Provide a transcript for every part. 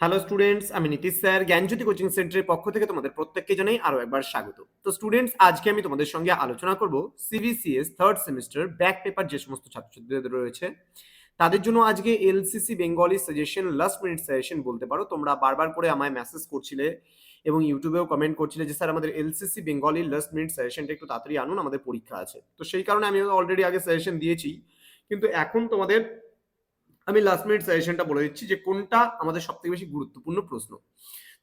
Hello students আমি Nitish sir, জ্ঞানজ্যোতি coaching সেন্টারের পক্ষ থেকে তোমাদের প্রত্যেককে জানাই আরও একবার স্বাগত। তো স্টুডেন্টস আজকে আমি তোমাদের সঙ্গে আলোচনা করব CBCS third semester back paper যে সমস্ত ছাত্রছাত্রীদের রয়েছে। তাদের জন্য আজকে LCC Bengali suggestion last minute suggestion বলতে পারো। তোমরা বারবার করে আমায় মেসেজ করছিলে এবং ইউটিউবেও কমেন্ট করছিলে যে, স্যার, আমাদের এলসিসি বেঙ্গলি লাস্ট মিনিট সাজেশনটা একটু তাড়াতাড়ি আনুন, আমাদের পরীক্ষা আছে। তো সেই কারণে আমি অলরেডি আগে সাজেশন দিয়েছি। কিন্তু এখন তোমাদের আমি লাস্ট মিনিট সাজেশনটা বলে দিচ্ছি যে কোনটা আমাদের সবথেকে বেশি গুরুত্বপূর্ণ প্রশ্ন।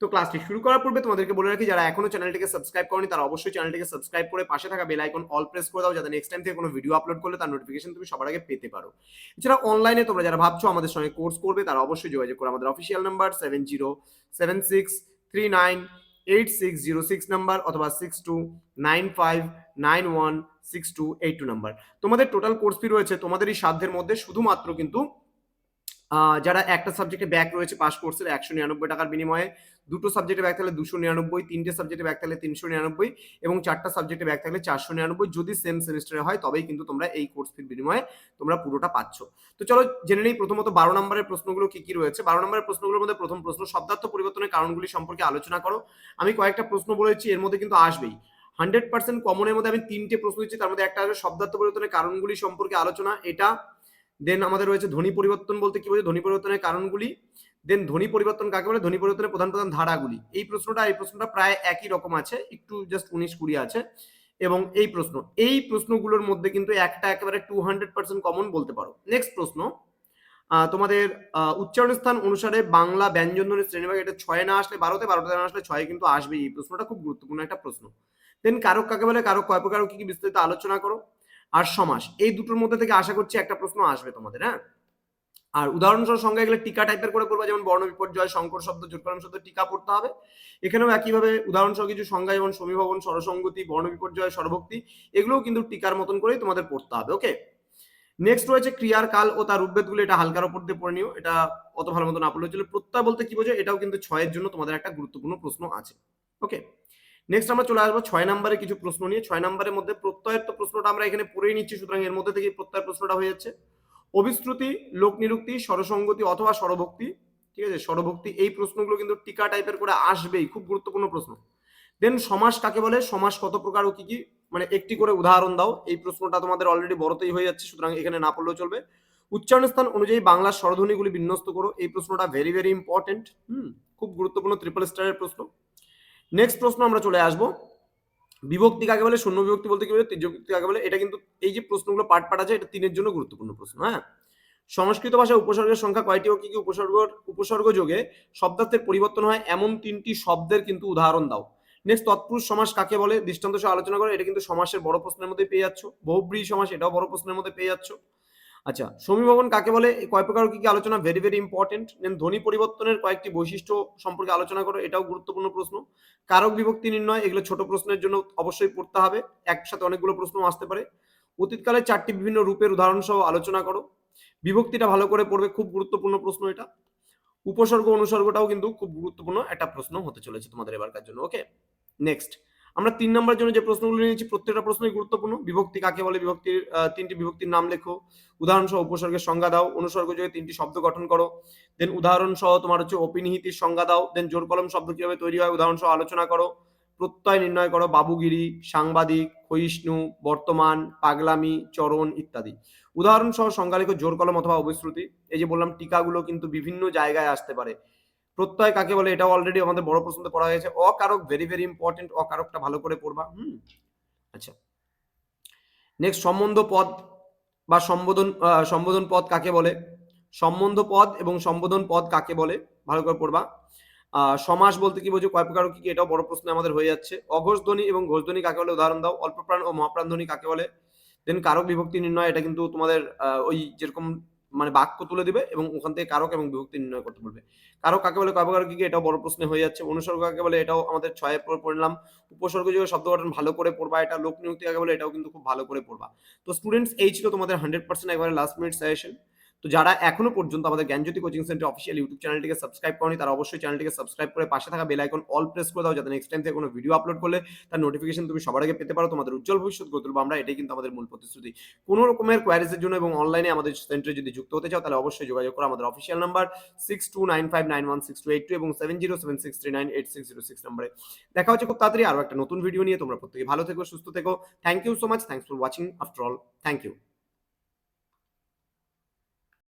তো ক্লাসটি শুরু করার পূর্বে তোমাদেরকে বলে রাখি, যারা এখনও চ্যানেলটিকে সাবস্ক্রাইব করনি, তারা অবশ্যই চ্যানেলটিকে সাবস্ক্রাইব করে পাশে থাকা বেল আইকন অল প্রেস করে দাও, যাতে নেক্সট টাইম থেকে কোনো ভিডিও আপলোড করলে তার নোটিফিকেশন তুমি সবার আগে পেতে পারো। এছাড়া অনলাইনে তোমরা যারা ভাবছ আমাদের সঙ্গে কোর্স করবে, তারা অবশ্যই যোগাযোগ করো আমাদের official number seven zero seven six three nine eight six zero six number অথবা six two nine five nine one six two eight two number তোমাদের টোটাল কোর্স ফি রয়েছে তোমাদের এই সাধ্যের মধ্যে, শুধুমাত্র কিন্তু যারা একটা সাবজেক্টে ব্যাক রয়েছে পাস কোর্সের একশো নিরানব্বই টাকার বিনিময়ে। দুটো সাবজেক্টে ব্যাক থাকলে দুশো নিরানব্বই, তিনটে সাবজেক্টে ব্যাক থাকলে তিনশো নিরানব্বই এবং চারটা সাবজেক্টে ব্যাক থাকলে চারশো নিরানব্বই। যদি সেম সেমিস্টারে হয়, তবেই কিন্তু তোমরা এই কোর্স ফির বিনিময়ে তোমরা পুরোটা পাচ্ছ। তো চলো জেনে নেই, প্রথমত বারো নম্বরের প্রশ্নগুলো কি কি রয়েছে? বারো নম্বরের প্রশ্নগুলোর মধ্যে প্রথম প্রশ্ন, শব্দার্থ পরিবর্তনের কারণগুলি সম্পর্কে আলোচনা করো। আমি কয়েকটা প্রশ্ন বলেছি, এর মধ্যে কিন্তু আসবেই। হান্ড্রেড পার্সেন্ট কমনের মধ্যে আমি তিনটে প্রশ্ন দিচ্ছি, তার মধ্যে একটা আসবে শব্দার্থ পরিবর্তনের কারণগুলি সম্পর্কে আলোচনা। এটা দেন আমাদের রয়েছে ধ্বনি পরিবর্তন বলতে কি বোঝে ধ্বনি পরিবর্তনের কারণগুলি। দেন ধ্বনি পরিবর্তন কাকে বলে? ধ্বনি পরিবর্তনের প্রধান প্রধান ধারাগুলি। এই প্রশ্নটা এই প্রশ্নটা প্রায় একই রকম আছে। একটু জাস্ট উনিশ কুড়ি আছে। এবং এই প্রশ্ন, এই প্রশ্নগুলোর মধ্যে কিন্তু একটা একেবারে টু হান্ড্রেড পার্সেন্ট কমন বলতে পারো। নেক্সট প্রশ্ন তোমাদের উচ্চারণ স্থান অনুসারে বাংলা ব্যঞ্জন ধ্বনির শ্রেণীভাগ এটা ছয়ে না আসলে বারোতে বারোতে না আসলে ছয়ে কিন্তু আসবেই। এই প্রশ্নটা খুব গুরুত্বপূর্ণ একটা প্রশ্ন। দেন কারক কাকে বলে? কারক কয় প্রকার? কি কি বিস্তারিত আলোচনা করো? আর সমাস। এই দুটোর মধ্যে থেকে আশা করছি একটা প্রশ্ন আসবে তোমাদের হ্যাঁ? আর উদাহরণসহ সংজ্ঞা এগুলো টিকা টাইপের করে করবা যেমন বর্ণ বিপর্যয় সংকর শব্দ জোটকরণ শব্দ, টিকা পড়তে হবে। এখানেও একইভাবে উদাহরণসহ কিছু সংজ্ঞা, যেমন সমীভবন সরসঙ্গতি বর্ণ বিপর্যয় সরভক্তি এগুলোও কিন্তু টিকার মতন করেই তোমাদের পড়তে হবে ওকে নেক্সট রয়েছে ক্রিয়ার কাল ও তার রূপভেদগুলো এটা হালকার ওপর দিয়ে পড়ে নিও। এটা অত ভালো মতো না পড়লে প্রত্যয় বলতে কি বোঝো? এটাও কিন্তু ছয়ের জন্য তোমাদের একটা গুরুত্বপূর্ণ প্রশ্ন আছে ওকে নেক্সট আমরা চলে আসব ছয় নম্বরে কিছু প্রশ্ন নিয়ে। ছয় নম্বরের মধ্যে প্রত্যয়ের তো প্রশ্নটা আমরা এখানে পড়েই নিচ্ছি, সুতরাং এর মধ্যে থেকে প্রত্যয়ের প্রশ্নটা হয়ে যাচ্ছে। অভিশ্রুতি, লোক নিরুক্তি, স্বরসঙ্গতি অথবা স্বরভক্তি, ঠিক আছে? স্বরভক্তি, এই প্রশ্নগুলো কিন্তু টিকা টাইপের করে আসবেই, খুব গুরুত্বপূর্ণ প্রশ্ন। দেন সমাস কাকে বলে? সমাস কত প্রকার ও কি কি? মানে একটি করে উদাহরণ দাও, এই প্রশ্নটা তোমাদের অলরেডি বড়তেই হয়ে যাচ্ছে, সুতরাং এখানে না পড়লেও চলবে। উচ্চারণ স্থান অনুযায়ী বাংলার স্বরধ্বনিগুলি বিন্যস্ত করো, এই প্রশ্নটা ভেরি ভেরি ইম্পর্টেন্ট হুম? খুব গুরুত্বপূর্ণ ট্রিপল স্টারের প্রশ্ন। নেক্সট প্রশ্ন আমরা চলে আসব। বিভক্তি কাকে বলে, শূন্য বিভক্তি বলতে কি বলে তৃতীয় বিভক্তি কাকে বলে, এটা কিন্তু এই যে প্রশ্নগুলো পাঠ পার্ট আছে, এটা তিনের জন্য গুরুত্বপূর্ণ প্রশ্ন হ্যাঁ? সংস্কৃত ভাষায় উপসর্গের সংখ্যা কয়টি ও কি কি উপসর্গ উপসর্গ যোগে শব্দার্থের পরিবর্তন হয়, এমন তিনটি শব্দের কিন্তু উদাহরণ দাও। নেক্সট তৎপুরুষ সমাস কাকে বলে, দৃষ্টান্ত সহ আলোচনা করো, এটা কিন্তু সমাসের বড় প্রশ্নের মধ্যে পেয়ে যাচ্ছ। বহুব্রীহি সমাস, এটাও বড় প্রশ্নের মধ্যে পেয়ে যাচ্ছ। আচ্ছা সমীভবন কাকে বলে? কয় প্রকার কি কি আলোচনা? ভেরি ভেরি ইম্পর্টেন্ট দেন ধ্বনি পরিবর্তনের কয়েকটি বৈশিষ্ট্য সম্পর্কে আলোচনা করো, এটাও গুরুত্বপূর্ণ প্রশ্ন। কারক বিভক্তি নির্ণয়, এগুলো ছোট প্রশ্নের জন্য অবশ্যই পড়তে হবে। একসাথে অনেকগুলো প্রশ্ন আসতে পারে। অতীতকালে চারটি বিভিন্ন রূপের উদাহরণ সহ আলোচনা করো। বিভক্তিটা ভালো করে পড়বে, খুব গুরুত্বপূর্ণ প্রশ্ন এটা। উপসর্গ, অনুসর্গটাও কিন্তু খুব গুরুত্বপূর্ণ একটা প্রশ্ন হতে চলেছে তোমাদের এবারকার জন্য। ওকে নেক্সট আমরা তিন নম্বরের জন্য যে প্রশ্নগুলো নিয়েছি, প্রত্যেকটা প্রশ্নই গুরুত্বপূর্ণ। বিভক্তি কাকে বলে? বিভক্তির তিনটি বিভক্তির নাম লেখো। উদাহরণ সহ উপসর্গের সংজ্ঞা দাও, অনুসর্গ যোগে তিনটি শব্দ গঠন করো। দেন উদাহরণ সহ তোমার হচ্ছে অপিনিহিতির সংজ্ঞা দাও। দেন জোর কলম শব্দ কীভাবে তৈরি হয়? উদাহরণ সহ আলোচনা করো। প্রত্যয় নির্ণয় করো, বাবুগিরি, সাংবাদিক, ক্ষয়িষ্ণু, বর্তমান, পাগলামি, চরণ ইত্যাদি। উদাহরণ সহ সংজ্ঞা লেখো জোর কলম অথবা অবিশ্রুতি। এই যে বললাম, টিকাগুলো কিন্তু বিভিন্ন জায়গায় আসতে পারে। প্রত্যয় কাকে বলে? এটাও অলরেডি আমাদের বড় প্রশ্নতে পড়া হয়েছে। অকারক ভেরি ভেরি ইম্পর্টেন্ট অকারকটা ভালো করে পড়বা। হুম? আচ্ছা। নেক্সট সম্বন্ধ পদ বা সম্বোধন সম্বোধন পদ কাকে বলে? সম্বন্ধ পদ এবং সম্বোধন পদ কাকে বলে? ভালো করে পড়বা। সমাস বলতে কি বোঝো? কয় প্রকার কি? এটাও বড় প্রশ্ন আমাদের হয়ে যাচ্ছে। অঘোষ ধ্বনি এবং ঘোষ ধ্বনি কাকে বলে? উদাহরণ দাও। অল্প প্রাণ ও মহাপ্রাণ ধ্বনি কাকে বলে? দেন কারক বিভক্তি নির্ণয়, এটা কিন্তু তোমাদের ওই যেরকম মানে বাক্য তুলে দিবে এবং ওখান থেকে কারক এবং বিভক্তি নির্ণয় করতে বলবে কারক কাকে বলে কয় প্রকার কি এটাও বড় প্রশ্ন হয়ে যাচ্ছে। অনুসর্গ কাকে বলে, এটাও আমাদের ছয়ে পড়ে পড়লাম। উপসর্গ যে শব্দ গঠন ভালো করে পড়বা, এটা লোক নিযুক্তি কাকে বলে, এটাও কিন্তু খুব ভালো করে পড়বা। তো স্টুডেন্টস এই ছিল তোমাদের হান্ড্রেড পার্সেন্ট একবারে লাস্ট মিনিট সাজেশন তো যারা এখনও পর্যন্ত আমাদের Gyanjyoti coaching centre official YouTube চ্যানেলটিকে সাবস্ক্রাইব করনি, তারা অবশ্যই চ্যানেলটিকে সাবস্ক্রাইব করে পাশে থাকা বেল আইকন অল প্রেস করে দাও, যাতে নেক্সট টাইম থেকে কোনো ভিডিও আপলোড করলে তার নোটিফিকেশন তুমি সবার আগে পেতে পারো। তোমাদের উজ্জ্বল ভবিষ্যৎ গড়ে তুলবো আমরা, এটাই কিন্তু আমাদের মূল প্রতিশ্রুতি। কোনো রকমের কোয়ারিজের জন্য এবং অনলাইনে আমাদের সেন্টারে যদি যুক্ত হতে চাও, তাহলে অবশ্যই যোগাযোগ করো। আমাদের official number six two nine five nine one six two eight two এবং seven zero seven six three nine eight six zero six নাম্বারে। দেখা হচ্ছে খুব তাড়াতাড়ি আরও একটা নতুন ভিডিও নিয়ে। তোমরা প্রত্যেকে ভালো থেকো, সুস্থ থেকো। Thank you so much thanks for watching after all thank you